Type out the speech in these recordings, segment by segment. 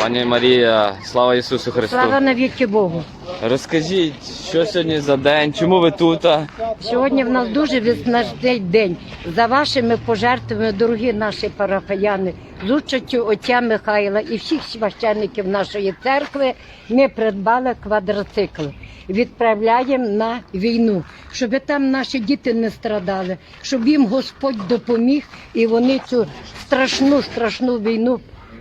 Пані Марія, слава Ісусу Христу. Слава навіки Богу. Розкажіть, що сьогодні за день, чому ви тут? Сьогодні в нас дуже виснажний день. За вашими пожертвами, дорогі наші парафіяни, з участю отця Михайла і всіх священників нашої церкви, ми придбали квадроцикл. Відправляємо на війну, щоб там наші діти не страдали, щоб їм Господь допоміг і вони цю страшну, страшну війну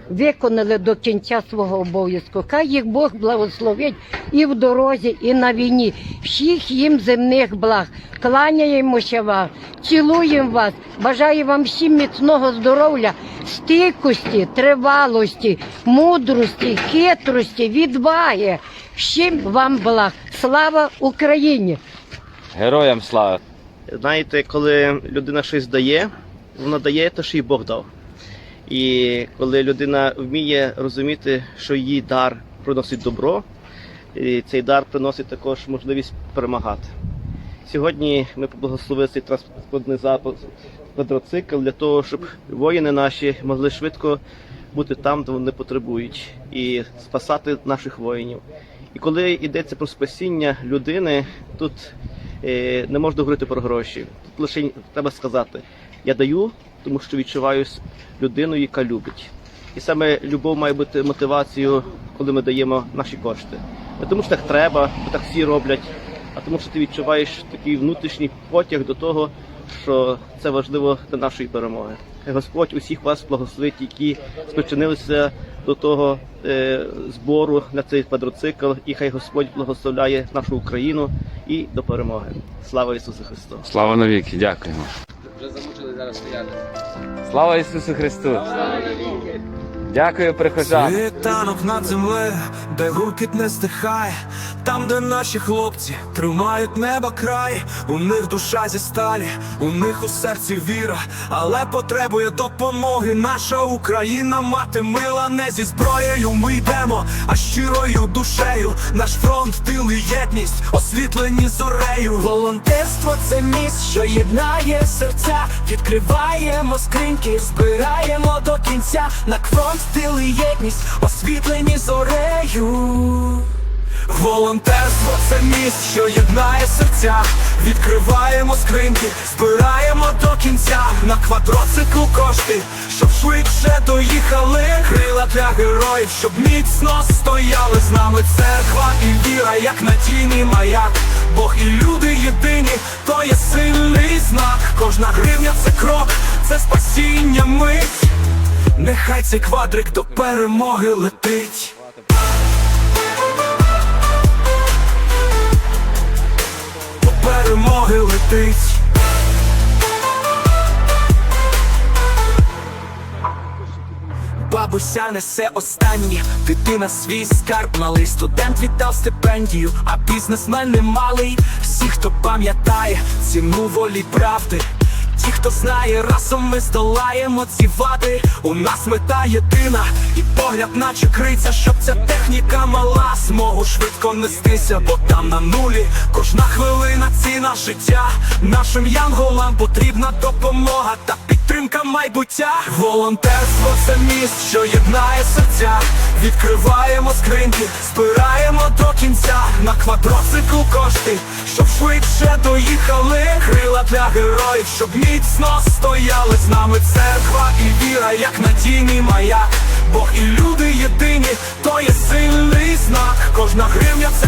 виконали до кінця свого обов'язку. Хай їх Бог благословить і в дорозі, і на війні. Всіх їм земних благ. Кланяємося вам, цілуємо вас, бажаю вам всім міцного здоров'я, стійкості, тривалості, мудрості, хитрості, відваги. Всім вам благ. Слава Україні! Героям слава! Знаєте, коли людина щось дає, вона дає те, що їй Бог дав. І коли людина вміє розуміти, що її дар приносить добро, і цей дар приносить також можливість перемагати. Сьогодні ми поблагословили цей транспортний запас квадроцикл для того, щоб воїни наші могли швидко бути там, де вони потребують, і спасати наших воїнів. І коли йдеться про спасіння людини, тут е, не можна говорити про гроші. Тут лише треба сказати: я даю, тому що відчуваюсь людиною, яка любить. І саме любов має бути мотивацією, коли ми даємо наші кошти. Не тому що так треба, бо так всі роблять, а тому, що ти відчуваєш такий внутрішній потяг до того, що це важливо для нашої перемоги. Господь усіх вас благословить, які спричинилися до того е, збору на цей квадроцикл, і хай Господь благословляє нашу Україну і до перемоги. Слава Ісусу Христу! Слава навіки, дякуємо. Вже замучили зараз стояти. Слава Ісусу Христу! Дякую, прихожан. Світанок над землею, де гуркіт не стихає, там, де наші хлопці тримають небо край, у них душа зі сталі, у них у серці віра, але потребує допомоги. Наша Україна, мати мила, не зі зброєю ми йдемо, а щирою душею. Наш фронт, тил і єдність, освітлені зорею. Волонтерство це міст, що єднає серця, відкриваємо скриньки, збираємо до кінця на фронт, тил і єдність, освітлені зорею. Волонтерство це міст, що єднає серця. Відкриваємо скриньки, збираємо до кінця на квадроцикл кошти, щоб швидше доїхали. Крила для героїв, щоб міцно стояли з нами церква і віра, як надійний маяк. Бог і люди єдині, то є сильний. Кожна гривня це крок, це спасіння мить. Нехай цей квадрик до перемоги летить. до перемоги летить. Бабуся несе останнє, дитина свій скарб малий студент віддав стипендію, а бізнесмен немалий. Всі, хто пам'ятає ціну волі правди. Ті, хто знає, разом ми здолаємо ці вади. У нас мета єдина, і погляд, наче криця, щоб ця техніка мала змогу швидко нестися, бо там на нулі кожна хвилина ціна життя. Нашим янголам потрібна допомога та підтримка майбуття. Волонтерство це міст, що єднає серця. Відкриваємо скриньки, збираємо до кінця на квадроцикл кошти, щоб швидше доїхали. Крила для героїв, щоб міцно стояли з нами церква і віра, як надійний маяк. Бог і люди єдині, то є сильний знак. Кожна гривня це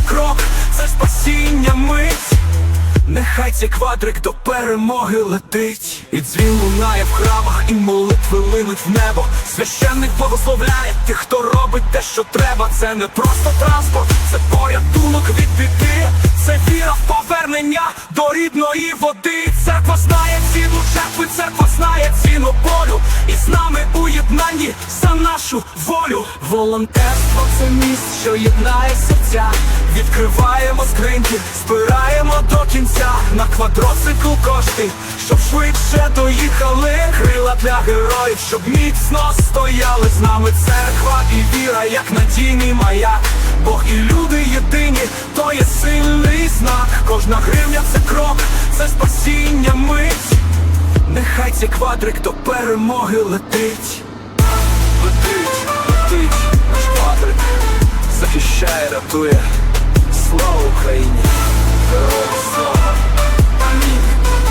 Нехай цей квадрик до перемоги летить, і дзвін лунає в храмах, і молитви линуть в небо. Священник благословляє тих, хто робить те, що треба. Це не просто транспорт, це порятунок від біди. Це віра в повернення до рідної води. Церква знає ціну жертви, церква знає ціну болю. І з нами у за нашу волю. Волонтерство це міст, що єднає серця. Відкриваємо скриньки, збираємо до кінця на квадроцикл кошти, щоб швидше доїхали. Крила для героїв, щоб міцно стояли з нами церква і віра, як надійний маяк. Бог і люди єдині, то є сильний знак. Кожна гривня це крок, це спасіння мить. Нехай цей квадрик до перемоги летить. Рятує. Слава Україні!